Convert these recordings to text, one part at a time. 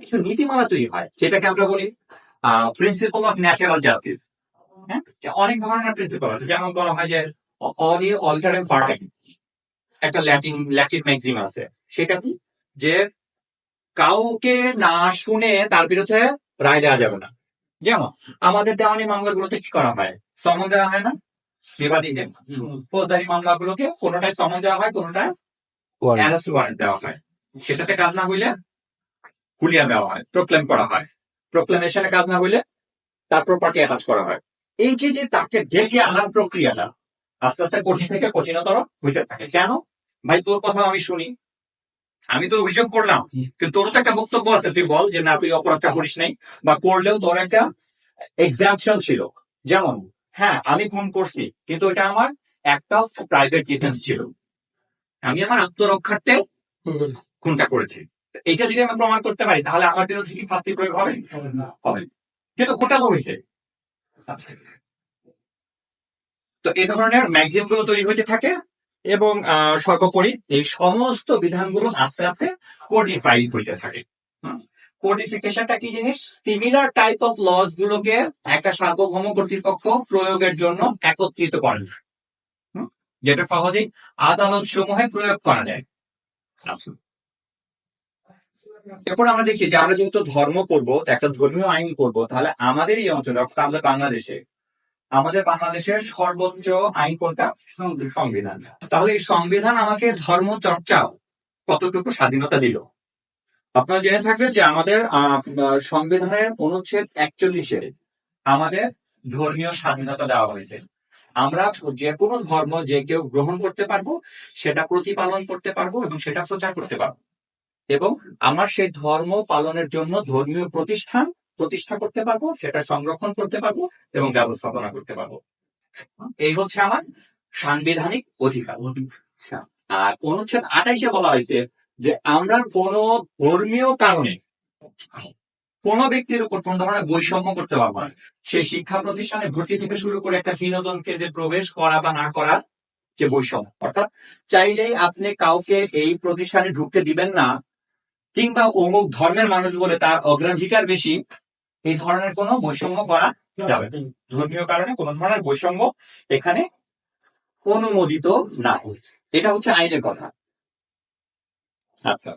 কিছু নীতিমালা তৈরি হয় যেটাকে আমরা বলি প্রিন্সিপাল অফ ন্যাচারাল জাস্টিস হ্যাঁ? অনেক ধরনের প্রিন্সিপাল যেমন বলা হয় যে অল অল্টারেন পার্টেন একটা ল্যাটিন ল্যাটিন ম্যাগজিম আছে। সেটা কি? যে কাউকে না শুনে তার বিরুদ্ধে রায় দেওয়া যাবে না। যেমন আমাদের দেওয়ানি মামলাগুলোতে কি করা হয়? সমন দেওয়া হয় না? বিবাদীদের ফৌজদারি মামলাগুলোকে কোনোটায় সমন দেওয়া হয় কোনোটায় অ্যারেস্ট ওয়ারেন্ট দেওয়া হয়। সেটাতে কাজ না হইলে হুলিয়া দেওয়া হয় প্রোক্লেম করা হয়। প্রোক্লেমেশনে কাজ না হইলে তার প্রপার্টি অ্যাটাচ করা হয়। এই যে যে তাকে ডেকে আনার প্রক্রিয়াটা আস্তে আস্তে কঠিন থেকে কঠিনতর হইতে থাকে। কেন? ভাই তোর কথা আমি শুনি। আমি তো অভিযোগ করলাম কিন্তু তোর তো একটা বক্তব্য আছে। তুই বল যে না তুই অপরাধটা করিস নাই। বা করলেও তোর একটা এক্সাম্পশন ছিল। যেমন হ্যাঁ আমি খুন করছি কিন্তু এটা আমার একটা প্রাইভেট ডিফেন্স ছিল। আমি আমার আত্মরক্ষার্থে খুনটা করেছি। এটা যদি আমি প্রমাণ করতে পারি তাহলে আমার বিরুদ্ধে কি শাস্তি প্রয়োগ হবে? হবে কিন্তু তো হয়েছে আচ্ছা। তো এই ধরনের ম্যাগজিনগুলো তৈরি হইতে থাকে এবং সর্বোপরি এই সমস্ত বিধানগুলো আস্তে আস্তে কোডিফাইড হইতে থাকে। কোডিফিকেশনটা কি জিনিস? সিমিলার টাইপ অফ লস গুলোকে একটা সার্বভৌম কর্তৃপক্ষ প্রয়োগের জন্য একত্রিত করেন হুম? যেটা সহজেই আদালত সমূহে প্রয়োগ করা যায়। এরপর আমরা দেখি যে আমরা যেহেতু ধর্ম করব একটা ধর্মীয় আইন করব, তাহলে আমাদের এই অঞ্চলে, অর্থাৎ আমাদের বাংলাদেশে, আমাদের বাংলাদেশের সর্বোচ্চ আইন কোনটা? সংবিধান। তাহলে এই সংবিধান আমাকে ধর্ম চর্চা কতটুকু স্বাধীনতা দিল? আপনারা জেনে থাকবেন যে আমাদের সংবিধানের অনুচ্ছেদ একচল্লিশে আমাদের ধর্মীয় স্বাধীনতা দেওয়া হয়েছে। আমরা যে কোনো ধর্ম যে কেউ গ্রহণ করতে পারব, সেটা প্রতিপালন করতে পারব এবং সেটা প্রচার করতে পারব। এবং আমার সেই ধর্ম পালনের জন্য ধর্মীয় প্রতিষ্ঠান প্রতিষ্ঠা করতে পারব, সেটা সংরক্ষণ করতে পারব এবং ব্যবস্থাপনা করতে পারব। এই হচ্ছে আমার সাংবিধানিক অধিকার। আর অনুচ্ছেদ আঠাইশে বলা হয়েছে যে আমরা কোন ধর্মীয় কারণে কোন ব্যক্তির উপর কোন ধরনের বৈষম্য করতে পারব না। সেই শিক্ষা প্রতিষ্ঠানে ভর্তি থেকে শুরু করে একটা বিনোদন কেন্দ্রে প্রবেশ করা বা না করা যে বৈষম্য, অর্থাৎ চাইলেই আপনি কাউকে এই প্রতিষ্ঠানে ঢুকতে দিবেন না কিংবা অমুক ধর্মের মানুষ বলে তার অগ্রাধিকার বেশি, এই ধরনের কোনো বৈষম্য করা যাবে ধর্মীয় কারণে কোন ধরনের বৈষম্য এখানে অনুমোদিত না এটা হচ্ছে আইনের কথা। আচ্ছা।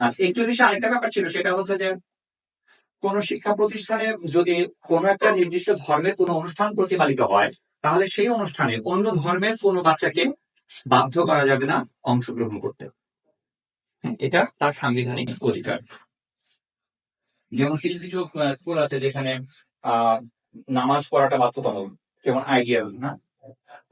আচ্ছা একচল্লিশে আরেকটা ব্যাপার ছিল, সেটা হচ্ছে যে কোন শিক্ষা প্রতিষ্ঠানে যদি কোন একটা নির্দিষ্ট ধর্মের কোন অনুষ্ঠান প্রতিপালিত হয়, তাহলে সেই অনুষ্ঠানে অন্য ধর্মের কোনো বাচ্চাকে বাধ্য করা যাবে না অংশগ্রহণ করতে। এটা তার সাংবিধানিক অধিকার। যেমন কিছু কিছু স্কুল আছে যেখানে নামাজ পড়াটা বাধ্যতামূলক, যেমন আইডিয়াল, না?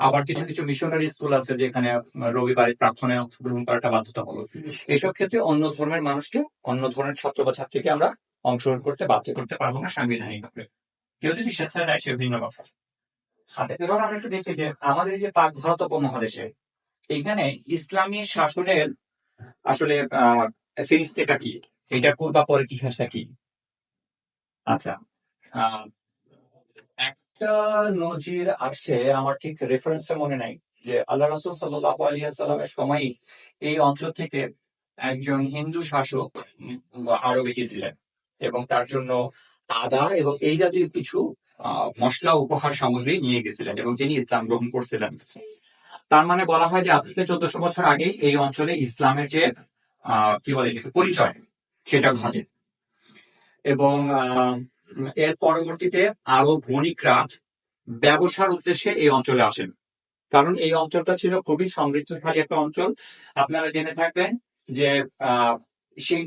আবার কিছু কিছু মিশনারি স্কুল আছে যেখানে রবিবারে প্রার্থনায় অংশগ্রহণ করাটা বাধ্যতামূলক। এইসব ক্ষেত্রে অন্য ধর্মের মানুষকে, অন্য ধর্মের ছাত্র বা ছাত্রীকে আমরা অংশগ্রহণ করতে বাধ্য করতে পারব না সাংবিধানিক ভাবে কেউ যদি স্বেচ্ছায় দেয়, সে ভিন্ন কথা এবার আমরা একটু দেখি যে, আমাদের যে পাক ভারত উপমহাদেশে এখানে ইসলামী শাসনের আসলে ফিরিস্তেটা কি? এটার পূর্বাপর ইতিহাসটা কি? আচ্ছা। একটা নজির আসছে আমার ঠিক রেফারেন্সটা মনে নাই যে আল্লাহ রাসুল সাল্লাহ আলিয়াল্লামের সময় এই অঞ্চল থেকে একজন হিন্দু শাসক আরবে গেছিলেন এবং তার জন্য আদা এবং এই জাতীয় কিছু আহ, মশলা উপহার সামগ্রী নিয়ে গেছিলেন এবং তিনি ইসলাম গ্রহণ করছিলেন। তার মানে বলা হয় যে আজ থেকে চোদ্দশো বছর আগে এই অঞ্চলে ইসলামের যে কি বলে পরিচয়, সেটা ঘটে। এবং এর পরবর্তীতে আরও বণিকরা ব্যবসার উদ্দেশ্যে এই অঞ্চলে আসেন। কারণ এই অঞ্চলটা ছিল খুবই সমৃদ্ধশালী একটা অঞ্চল। আপনারা জেনে থাকবেন যে সেই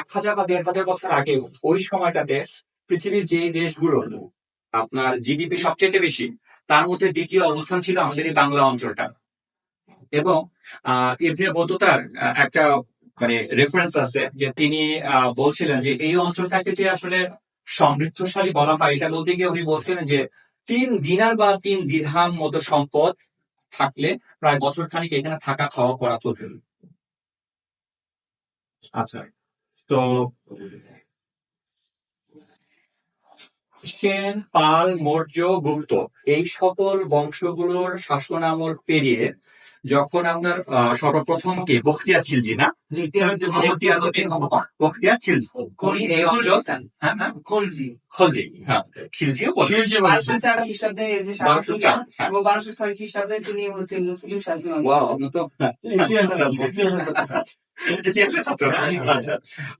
এক হাজার বা দেড় হাজার বছর আগে ওই সময়টাতে পৃথিবীর যে দেশগুলো, আপনার জিডিপি সবচেয়ে বেশি, তার মধ্যে দ্বিতীয় অবস্থান ছিল আমাদের এই বাংলা অঞ্চলটা। এবং ইবনে একটা মানে রেফারেন্স আছে যে তিনি বলছিলেন যে এই অঞ্চলটাকে যে আসলে সমৃদ্ধশালী বলা হয়, এটা বলতে গিয়ে উনি বলছিলেন যে তিন দিনার বা তিন দিরহাম মতো সম্পদ থাকলে প্রায় বছর খানিক এখানে থাকা খাওয়া করা চলবে। আচ্ছা তো সেন, পাল, মৌর্য, গুপ্ত, এই সকল বংশগুলোর শাসনামল পেরিয়ে যখন আপনার আহ, সর্বপ্রথম কে বখতিয়ার খিলজি না? বখতিয়ার উদ্দিন বখতিয়ার খিলজি উনি এই অঞ্চল। খলজি খলজি হ্যাঁ খিলজিও বলে। বারোশো চার খ্রিস্টাব্দে বারোশো চার। এবং বারোশো ছয় খ্রিস্টাব্দে তিনি হচ্ছে মুসলিম শাসন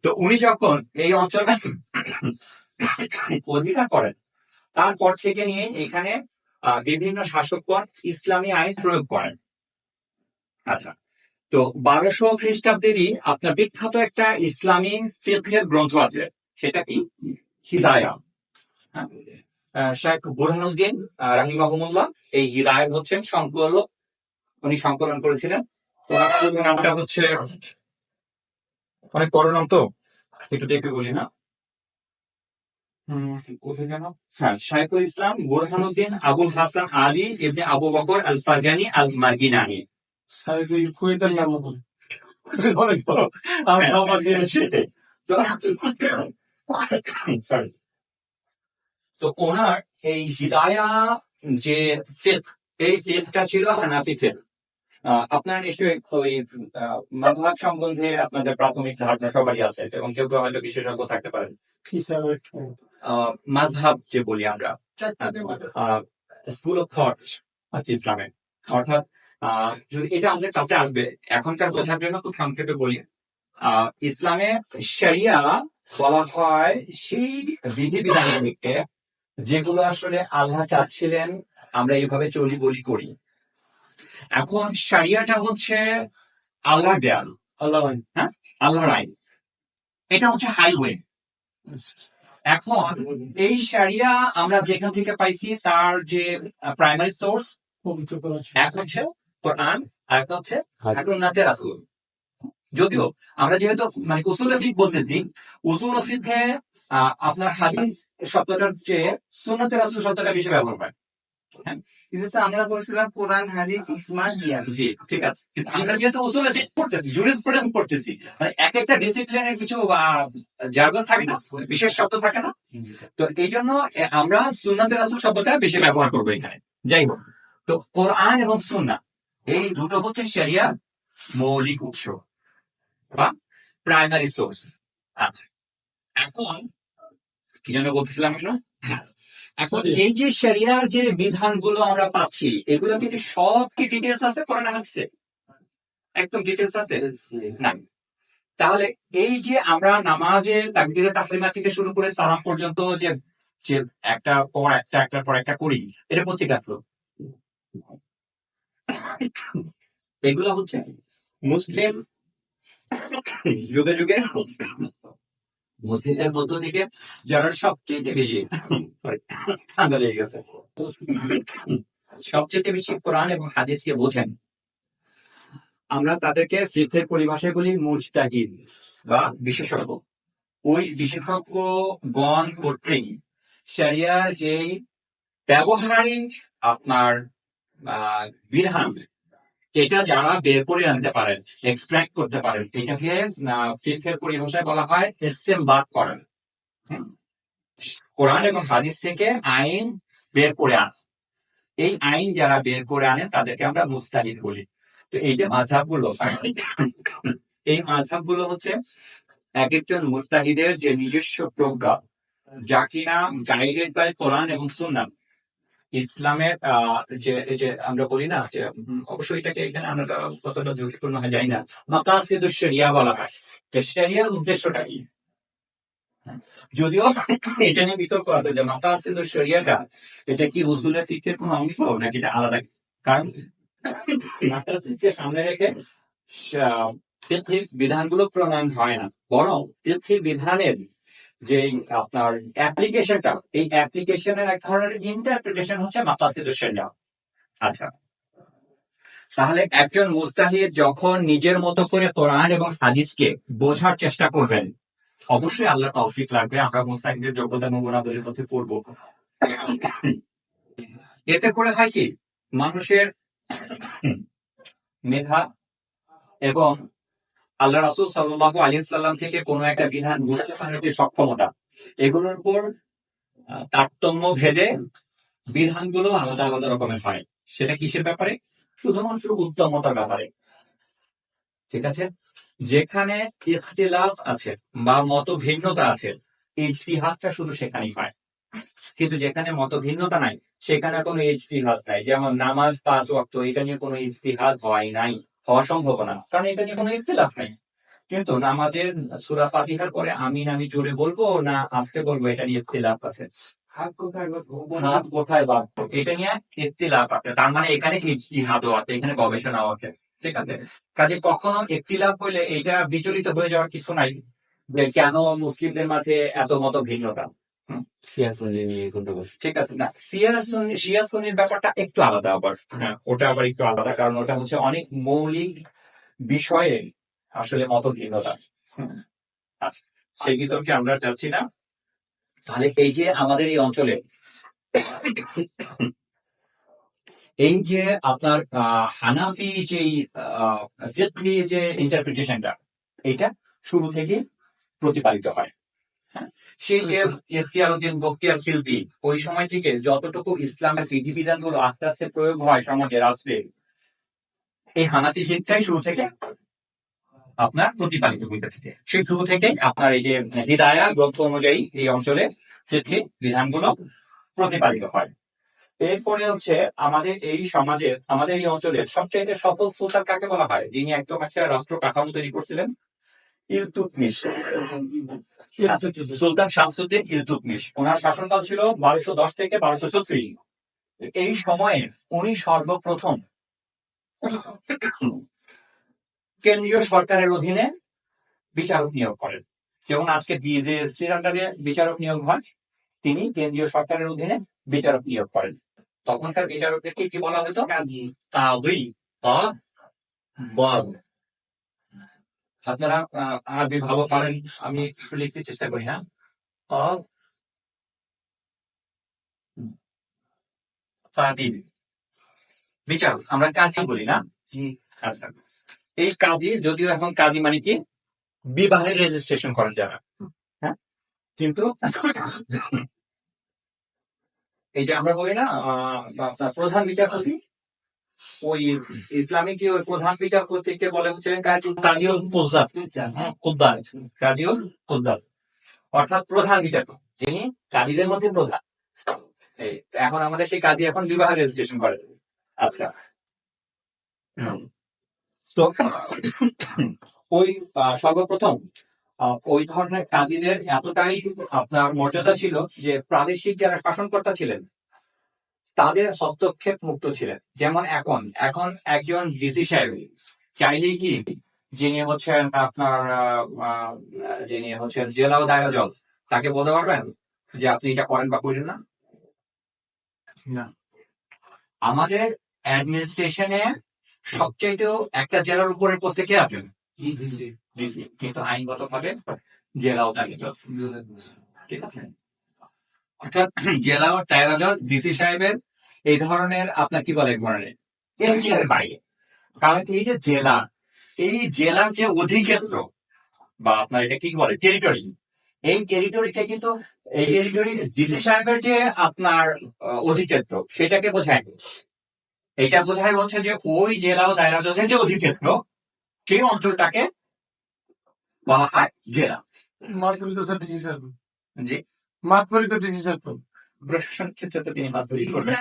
তো উনি যখন এই অঞ্চলে অধিকার করেন তারপর থেকে নিয়ে এখানে আহ, বিভিন্ন শাসকগণ ইসলামী আইন প্রয়োগ করেন। আচ্ছা। তো বারোশো খ্রিস্টাব্দেরই আপনার বিখ্যাত একটা ইসলামী ফিকহের গ্রন্থ আছে। সেটা কি? হিদায়া। হ্যাঁ। শেখ বুরহানুদ্দিন আহ, রাহিমাহুমুল্লাহ এই হিদায়ত হচ্ছেন সংকলক উনি সংকলন করেছিলেন। ওনার নামটা হচ্ছে অনেক বড় নাম তো। একটু দেখে বলি না? হ্যাঁ শাইখুল ইসলাম বুরহানুদ্দিন আবুল হাসান আলী ইবনে আবু বকর আল ফারগানি আল মার্গিনানি কুয়েতের নাম অনেক বড় আমি খাবার দিয়েছি তো- ওনার এই হিদায়া যে ফিক এই ফিকটা ছিল হানাফি ফিক আপনার নিশ্চয়ই ওই সম্বন্ধে আপনাদের প্রাথমিক ধারণা সবারই আছে এবং কেউ কেউ হয়তো বিশেষজ্ঞ থাকতে পারেন। মাঝহাব যে বলি আমরা স্কুল অফ থট ইসলামে অর্থাৎ এটা আমাদের কাছে আসবে এখনকার বোঝার জন্য খুব সংক্ষেপে বলি। ইসলামে শরিয়া বলা হয় সেই বিধিবিধানগুলিকে যেগুলো আসলে আল্লাহ চাচ্ছিলেন আমরা এইভাবে চলি বলি করি। এখন শরিয়াটা হচ্ছে আল্লাহ দেয়াল। আল্লাহ হ্যাঁ? আল্লাহর আইন। এটা হচ্ছে হাইওয়ে এখন এই শারিয়া আমরা যেখান থেকে পাইছি তার যে প্রাইমারি সোর্স এক হচ্ছে কোরআন আর একটা হচ্ছে হাকুন্নাতে রাসুল। যদিও আমরা যেহেতু মানে উসুল ফিক বলতেছি উসুল ফিকে আপনার হাদিস শব্দটার চেয়ে সুন্নতে রাসুল শব্দটা বেশি ব্যবহার হয়। কিন্তু আমরা বলছিলাম কোরআন হাদিস জ্ঞান ঠিক আছে। আমরা যেহেতু উসুল ফিক পড়তেছি জুরিসপ্রুডেন্স পড়তেছি মানে এক একটা ডিসিপ্লিনের কিছু জার্গন থাকে না বিশেষ শব্দ থাকে না। তো এই জন্য আমরা সুন্নাতে রাসুল শব্দটা বেশি ব্যবহার করব এখানে। যাই হোক তো কোরআন এবং সুন্না এই দুটো হচ্ছে শরিয়া মৌলিক উৎস বা প্রাইমারি সোর্স আচ্ছা এখন কি যেন বলতেছিলাম এগুলো? হ্যাঁ। এখন এই যে শরিয়ার যে বিধানগুলো আমরা পাচ্ছি এগুলো কিন্তু সব কি ডিটেলস আছে কোরআন হাদিসে একদম ডিটেলস আছে? না। তাহলে এই যে আমরা নামাজে তাকবিরে তাহরিমা থেকে শুরু করে সালাম পর্যন্ত যে যে একটা পর একটা একটা পর একটা করি এটা কোথেকে আসলো? এগুলো হচ্ছে মুসলিম যুগে যুগে মসজিদের মধ্য থেকে যারা সবচেয়ে বেশি ঠান্ডা লেগে গেছে। সবচেয়ে বেশি কোরআন এবং হাদিসকে বোঝেন। আমরা তাদেরকে ফিথের পরিভাষাগুলি মুজতাহিদ বা বিশেষজ্ঞ। ওই বিশেষজ্ঞ গণ করতেই শরিয়ার যে ব্যবহারিক আপনার বিধান এটা যারা বের করে আনতে পারেন এক্সট্রাক্ট করতে পারেন, এটাকে ফিথের পরিভাষায় বলা হয় ইস্তেমবাদ করেন? কোরআন এবং হাদিস থেকে আইন বের করে আন। এই আইন যারা বের করে আনেন তাদেরকে আমরা মুস্তাহিদ বলি। তো এই যে মাঝাবগুলো এই মাঝাবগুলো হচ্ছে এক একজন মুস্তাহিদের যে নিজস্ব প্রজ্ঞা, যা কিনা গাইডেড বাই কোরআন এবং সুন্নাহ। ইসলামের যে যে আমরা বলি না যে অবশ্যই এটাকে এখানে আমরা কতটা ঝুঁকিপূর্ণ হয় যাই না। মাকাসিদুস শরিয়া বলা হয়। যে শরিয়ার উদ্দেশ্যটা কি? যদিও এটা নিয়ে বিতর্ক আছে যে মাকাসিদুস শরিয়াটা, এটা কি উসুলের দিকের কোনো অংশ নাকি এটা আলাদা? কারণ মাকাসিদকে সামনে রেখে বিধানগুলো প্রণয়ন হয় না। বরং ফিকহির বিধানের যে আপনার অ্যাপ্লিকেশনটা এই অ্যাপ্লিকেশনের এক ধরনের ইন্টারপ্রিটেশন হচ্ছে মাকাসিদ শরিয়া। আচ্ছা। তাহলে একজন মুস্তাহিদ যখন নিজের মতো করে কোরআন এবং হাদিসকে বোঝার চেষ্টা করবেন, অবশ্যই আল্লাহ তৌফিক লাগবে, আমরা মুস্তাহিদের যোগ্যতা নমুনাগুলির মধ্যে পড়ব। এতে করে হয় কি? মানুষের মেধা এবং আল্লাহ রাসুল সাল্লাহ আলী সাল্লাম থেকে কোনো একটা বিধান বুঝতে পারার যে সক্ষমতা, এগুলোর উপর তারতম্য ভেদে বিধানগুলো আলাদা আলাদা রকমের হয়। সেটা কিসের ব্যাপারে? শুধুমাত্র উত্তমতার ব্যাপারে। ঠিক আছে? যেখানে ইখতিলাফ আছে বা মত ভিন্নতা আছে, ইজতিহাদটা শুধু সেখানেই হয়। কিন্তু যেখানে মত ভিন্নতা নাই, সেখানে কোনো ইজতিহাদ নাই। যেমন নামাজ পাঁচ ওয়াক্ত, এটা নিয়ে কোনো ইজতিহাদ হয় নাই। হওয়া সম্ভব না কারণ এটা নিয়ে কোনো ইখতিলাফ নাই। কিন্তু নামাজের সুরা ফাতিহার পরে আমিন আমি জোরে বলব না আস্তে বলব এটা নিয়ে ইখতিলাফ আছে। হাত কোথায়? বাঁধবো এটা নিয়ে ইখতিলাফ আছে। তার মানে এখানে ইজতিহাদও আছে এখানে গবেষণাও আছে। ঠিক আছে? কাজে কখনো ইখতিলাফ হইলে এটা বিচলিত হয়ে যাওয়ার কিছু নাই যে কেন মুসলিমদের মাঝে এত মত ভিন্নতা ঠিক আছে, না সিয়া সুন্নি শিয়া ব্যাপারটা একটু আলাদা আবার। হ্যাঁ ওটা আবার একটু আলাদা, কারণ ওটা হচ্ছে অনেক মৌলিক বিষয়ে আসলে মত ভিন্নতা আচ্ছা সেই বিতর্কে আমরা যাচ্ছি না। তাহলে এই যে আমাদের এই অঞ্চলে, এই যে আপনার হানাফি যে যে ইন্টারপ্রিটেশনটা এটা শুরু থেকে প্রতিপালিত হ্যাঁ? সেই যে ইখতিয়ার উদ্দিন, বখতিয়ার খিলজি, ওই সময় থেকে যতটুকু ইসলামের বিধিবিধানগুলো আস্তে আস্তে প্রয়োগ হয় সমাজে, রাষ্ট্রে, এই হানাফি হিতটাই শুরু থেকে আপনার প্রতিপালিত হইতে থাকে। সেই শুরু থেকে আপনার এই যে হৃদায়া গ্রন্থ অনুযায়ী এই অঞ্চলে ফিকহি বিধানগুলো প্রতিপালিত হয়। এরপরে হচ্ছে আমাদের এই সমাজের, আমাদের এই অঞ্চলের সবচেয়ে সফল সুলতান কাকে বলা হয়? যিনি একদম একটা রাষ্ট্র কাঠামো তৈরি করছিলেন ইলতুতমিশ সুলতান শামসুদ্দিন ইলতুতমিশ ওনার শাসনকাল ছিল বারোশো দশ থেকে বারোশো চৌত্রিশ। এই সময়ে উনি সর্বপ্রথম কেন্দ্রীয় সরকারের অধীনে বিচারক নিয়োগ করেন। যেমন আজকে বিজেএসসির আন্ডারে বিচারক নিয়োগ হয়, তিনি কেন্দ্রীয় সরকারের অধীনে বিচারক নিয়োগ করেন। তখনকার বিচারকদেরকে কি বলা হতো? কাজী। কাদি বল আপনারা আরবি ভালো পারেন আমি একটু লিখতে চেষ্টা করি হ্যাঁ? বিচারক আমরা কাজী বলি না? আচ্ছা। এই কাজী যদিও এখন কাজী মানে কি? বিবাহের রেজিস্ট্রেশন করেন যারা। হ্যাঁ? কিন্তু এই যে আমরা বলি না প্রধান বিচারপতি ওই ইসলামিক প্রধান বিচারপতিকে বলে হচ্ছে কাজিউল কুদ্দাত হ্যাঁ, কুদ্দাত কাজিউল কুদ্দাত অর্থাৎ প্রধান বিচারপতি। যিনি কাজীদের মধ্যে প্রধান। এখন আমাদের সেই কাজী এখন বিবাহ রেজিস্ট্রেশন করে। আচ্ছা। তো ওই সর্বপ্রথম ওই ধরনের কাজীদের এতটাই আপনার মর্যাদা ছিল যে প্রাদেশিক যারা শাসনকর্তা ছিলেন তাদের হস্তক্ষেপ মুক্ত ছিলেন। যেমন এখন এখন একজন ডিসি সাহেব চাইলেই কি যিনি হচ্ছেন আপনার যিনি হচ্ছেন জেলা দায়রা জজ তাকে বলতে পারবেন যে আপনি এটা করেন বা করেন না? আমাদের অ্যাডমিনিস্ট্রেশনে সবচাইতেও একটা জেলার উপরে পোস্টে কে আছেন? ডিসি। কিন্তু আইনগত ভাবে জেলা ও দায়রা জজ ঠিক আছে? অর্থাৎ জেলা ও দায়রা জজ ডিসি সাহেবের এই ধরনের আপনার কি বলে এক ধরনের? এখতিয়ারের বাইরে। কারণ এই যে জেলা এই জেলার যে অধিক্ষেত্র বা আপনার এটা কি বলে টেরিটরি এই টেরিটরিটা কিন্তু এই টেরিটরি ডিসি সাহেবের যে আপনার অধিক্ষেত্র সেটাকে বোঝায় এটা বোঝায় হচ্ছে যে ওই জেলা ও দায়রা জজের যে অধিক্ষেত্র সেই অঞ্চলটাকে বলা হয় জেলা। জি। মাতবরিত ডিসি স্যার তো প্রশাসন ক্ষেত্রে তো তিনি করবেন।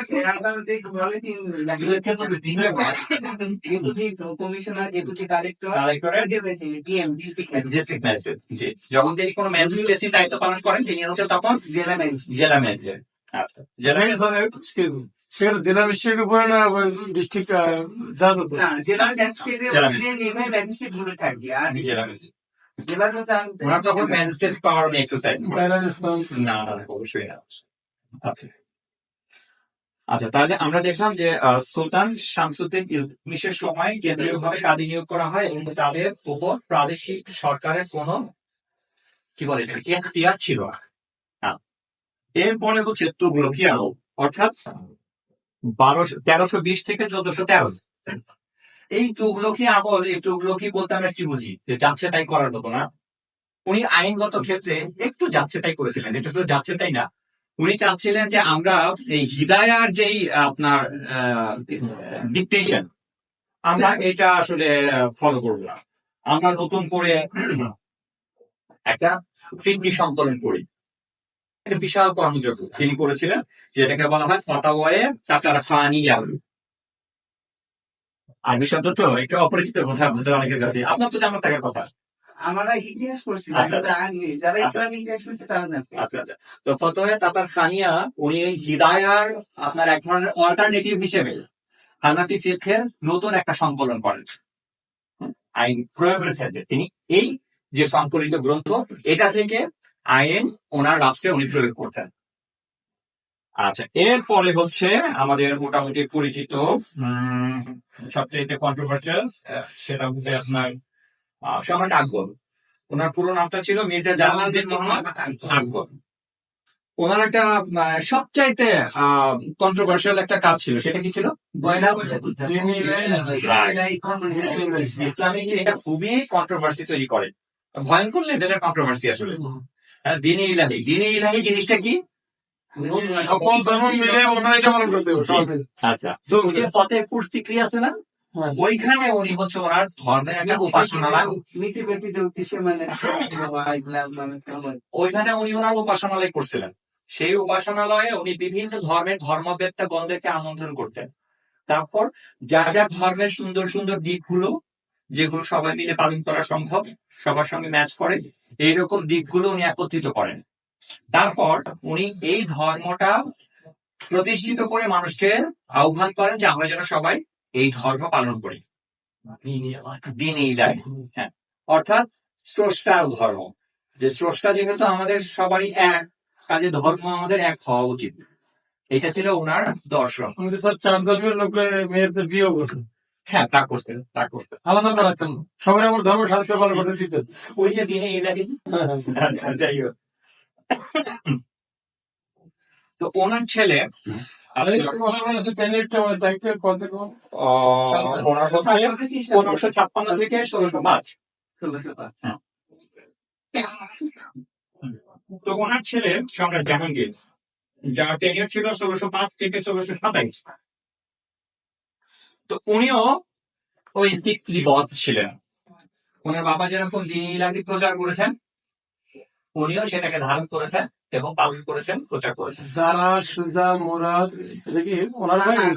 জি। যখন তিনি কোনো ম্যাজিস্ট্রেসি দায়িত্ব পালন করেন তিনি হচ্ছে তখন জেলা ম্যাজিস্ট্রেট জেলা ম্যাজিস্ট্রেট আচ্ছা জেলা সেটা জেলা ম্যাজিস্ট্রেট উপরে না ডিস্ট্রিক্ট জেলা ম্যাজিস্ট্রেটগুলো থাকবে আর জেলা ম্যাজিস্ট্রেট জেলা তো তার ওনার তখন ম্যাজিস্ট্রেট পাওয়ার এক্সারসাইজ না না অবশ্যই না আচ্ছা আচ্ছা তাহলে আমরা দেখলাম যে আহ, সুলতান শামসুদ্দিন ইলতুৎমিশের সময় কেন্দ্রীয় ভাবে কাজী নিয়োগ করা হয় এবং তাদের উপর প্রাদেশিক সরকারের কোন কি বলে এখতিয়ার ছিল না। এরপরে হচ্ছে তুগলকিয়ানো অর্থাৎ বারোশো তেরোশো বিশ থেকে চোদ্দশো তেরো। এই তুগলকি আমল, এই তুগলকি বলতে আমরা কি বুঝি? যে যাচ্ছে তাই করার মতো না। উনি আইনগত ক্ষেত্রে একটু যাচ্ছে তাই করেছিলেন। এটা তো যাচ্ছে তাই না। উনি চাচ্ছিলেন যে আমরা এই হিদায়ার যেই আপনার ডিকটেশন আমরা এটা আসলে ফলো করব। না আমরা নতুন করে একটা ফিল্মি সংকলন করি। একটা বিশাল কর্মযোগ্য। তিনি করেছিলেন, যেটাকে বলা হয় ফাতাওয়ায়ে তাকার খানিয়া বিষয় তো তো অপরিচিত কথা আপনাদের অনেকের কাছে। আপনার তো জানা থাকার কথা। আমরা ইতিহাস পড়ছি আচ্ছা। যারা ইসলামিক ইতিহাস পড়ছে তারা জানবে আচ্ছা আচ্ছা। তো ফতোয়া তাতার খানিয়া উনি হিদায়ার আপনার এক ধরনের অল্টারনেটিভ হিসেবে হানাফি ফিকহের নতুন একটা সংকলন করেন। আইন প্রয়োগের ক্ষেত্রে। তিনি এই যে সংকলিত গ্রন্থ এটা থেকে আইন ওনার রাষ্ট্রে উনি প্রয়োগ করতেন। আচ্ছা এরপরে হচ্ছে আমাদের মোটামুটি পরিচিত সবচেয়ে কন্ট্রোভার্সিয়াল সেটা হচ্ছে আপনার আহ, সম্রাট আকবর। ওনার পুরো নামটা ছিল মির্জা জালালউদ্দিন মোহাম্মদ আকবর। ওনার একটা আহ, সবচাইতে কন্ট্রোভার্সিয়াল একটা কাজ ছিল সেটা কি ছিল? ইসলামী এটা খুবই কন্ট্রোভার্সি তৈরি করে। ভয়ঙ্কর লেভেলের কন্ট্রোভার্সি আসলে। হ্যাঁ, দিনে ইলাহি। দিনে ইলাহি জিনিসটা কি? ওইখানে উনি হচ্ছে ওনার ধর্মের একটা উপাসনালয়। নীতি ব্যক্তিদের উদ্দেশ্যে মানে? ওইখানে উনি ওনার উপাসনালয় করছিলেন। সেই উপাসনালয়ে উনি বিভিন্ন ধর্মের ধর্মবেত্তা গণদেরকে আমন্ত্রণ করতেন। তারপর যা যা ধর্মের সুন্দর সুন্দর দিকগুলো যেগুলো সবাই মিলে পালন করা সম্ভব সবার সঙ্গে ম্যাচ করে এইরকম দিকগুলো উনি একত্রিত করেন। তারপর উনি এই ধর্মটা প্রতিষ্ঠিত করে মানুষকে আহ্বান করেন যে আমরা যেন সবাই এই ধর্ম পালন করি। দিন হ্যাঁ। অর্থাৎ স্রষ্টার ধর্ম। যে স্রষ্টা যেহেতু আমাদের সবারই এক কাজে ধর্ম আমাদের এক হওয়া উচিত। এটা ছিল ওনার দর্শন। আমাদের স্যার চার ধর্মের লোকের মেয়েদের বিয়ে হ্যাঁ তা করতেন তা করতেন। আলাদা করে রাখতেন। সবাই আমার ধর্ম সাহায্য পালন করতে দিতেন। ওই যে দিনে ইলাহি আচ্ছা যাই হোক। তো ওনার ছেলে ওনার হচ্ছে পনেরোশো ছাপ্পান্ন থেকে ষোলোশো পাঁচ। তো ওনার ছেলে সম্রাট জাহাঙ্গীর যার টেনিয়র ছিল ষোলোশো পাঁচ থেকে ষোলোশো সাতাইশ। তো উনিও ওই পিতৃবধ ছিলেন। ওনার বাবা যেরকম দিনী ইলাহি প্রচার করেছেন উনিও সেটাকে ধারণ করেছেন এবং পালন করেছেন প্রচার করেছেন। দারা সুজা মোরাদ এটা কি ওনার এই-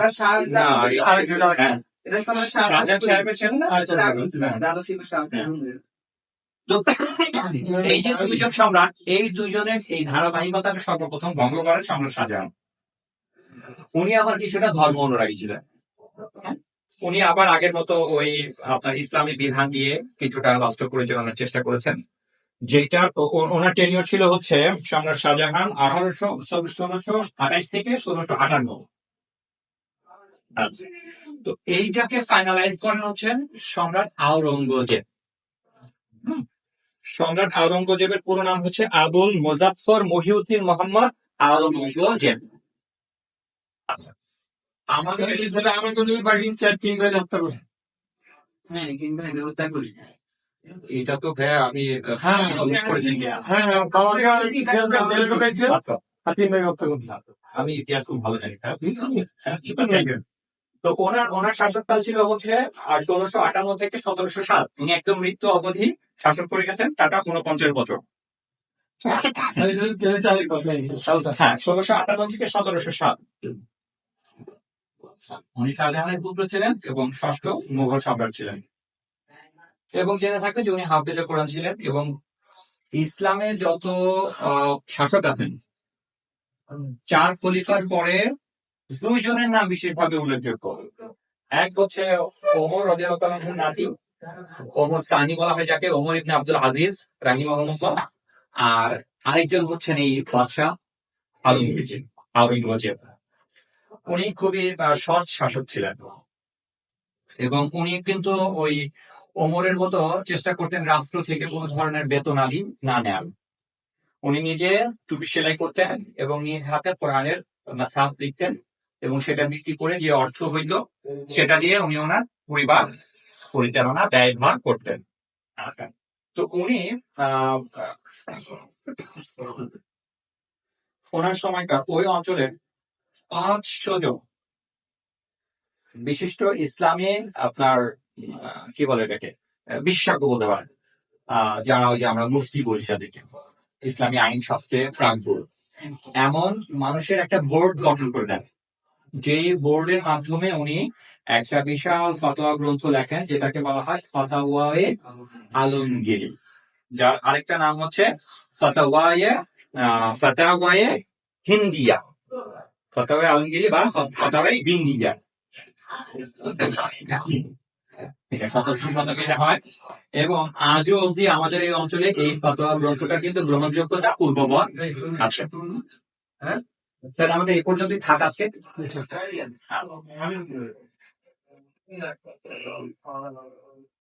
রাজা সাহেবের না? যে দুইজন সম্রাট এই দুইজনের এই ধারাবাহিকতাকে সর্বপ্রথম ভঙ্গ করেন সম্রাট শাহজাহান। উনি আবার কিছুটা ধর্ম অনুরাগী ছিলেন। উনি আবার আগের মতো ওই আপনার ইসলামী বিধান দিয়ে কিছুটা রাষ্ট্র পরিচালনার চেষ্টা করেছেন। যেটা ওনার টেনিয়র ছিল হচ্ছে সম্রাট শাহজাহান আঠারোশো ষোলোশো আঠাইশ থেকে ষোলোশো আটান্ন আচ্ছা তো এইটাকে ফাইনালাইজ করেন হচ্ছেন সম্রাট আওরঙ্গজেব। সম্রাট আওরঙ্গজেবের পুরো নাম হচ্ছে আবুল মোজাফফর মহিউদ্দিন মোহাম্মদ আওরঙ্গজেব আচ্ছা। আমাদের কাছে বাকি চার তিন ভাই হত্যা করছে হ্যাঁ, কিন্তু এটা হত্যা করিস না। এটা তো ভাইয়া আমি হ্যাঁ, কিনা? হ্যাঁ হ্যাঁ আচ্ছা, ভাই আমি ইতিহাস খুব ভালো জানি হ্যাঁ. তো ওনার ওনার শাসককাল ছিল হচ্ছে ষোলোশো আটান্ন থেকে সতেরোশো সাত। উনি একদম মৃত্যু অবধি শাসন করে গেছেন টাটা উনপঞ্চাশ বছর। হ্যাঁ ষোলোশো আটান্ন থেকে সতেরোশো সাত। উনি শাহজাহানের পুত্র ছিলেন এবং ষষ্ঠ মুঘল সম্রাট ছিলেন। এবং জেনে থাকবে যে উনি হাফেজে কোরআন ছিলেন এবং ইসলামের যত শাসক আছেন, চার খলিফার পরে দুইজনের নাম বিশেষভাবে উল্লেখযোগ্য। এক হচ্ছে ওমর রদিয়াল নাতি, ওমর সানি বলা হয় যাকে, ওমর ইবনে আব্দুল আজিজ রাহিমাহুল্লাহ। আর আরেকজন হচ্ছেন এই বাদশাহ আলমগীর আওরঙ্গজেব উনি খুবই সৎ শাসক ছিলেন। এবং উনি কিন্তু ওই ওমরের মতো চেষ্টা করতেন রাষ্ট্র থেকে কোনো ধরনের বেতন আদি না নেন উনি নিজে টুপি সেলাই করতেন এবং নিজ হাতে কোরআনের সাপ লিখতেন এবং সেটা বিক্রি করে যে অর্থ হইত সেটা দিয়ে উনি ওনার পরিবার পরিচালনা, ব্যয়ভার করতেন। তো উনি ওনার সময়কার ওই অঞ্চলের পাঁচশো জন বিশিষ্ট ইসলামী আপনার কি বলে এটাকে? বিশেষজ্ঞ বলতে আহ, যারা ওই যে আমরা মুফতি বলি যাদেরকে ইসলামী আইন শাস্ত্রে প্রাজ্ঞ এমন মানুষের একটা বোর্ড গঠন করে দেন। যে বোর্ডের মাধ্যমে উনি একটা বিশাল ফতোয়া গ্রন্থ লেখেন যেটাকে বলা হয় ফতাওয়ায়ে আলমগিরি। যার আরেকটা নাম হচ্ছে ফতাওয়ায়ে ফতাওয়ায়ে হিন্দিয়া। ফতাওয়ায়ে আলমগিরি বা ফতাওয়ায়ে হিন্দিয়া এটা সতেরোশো শতকে এটা হয়। এবং আজও অবধি আমাদের এই অঞ্চলে এই ফতোয়া গ্রন্থটা কিন্তু গ্রহণযোগ্যতা পূর্ববৎ আছে। হ্যাঁ? স্যার আমাদের এই পর্যন্তই থাক আজকে। আচ্ছা।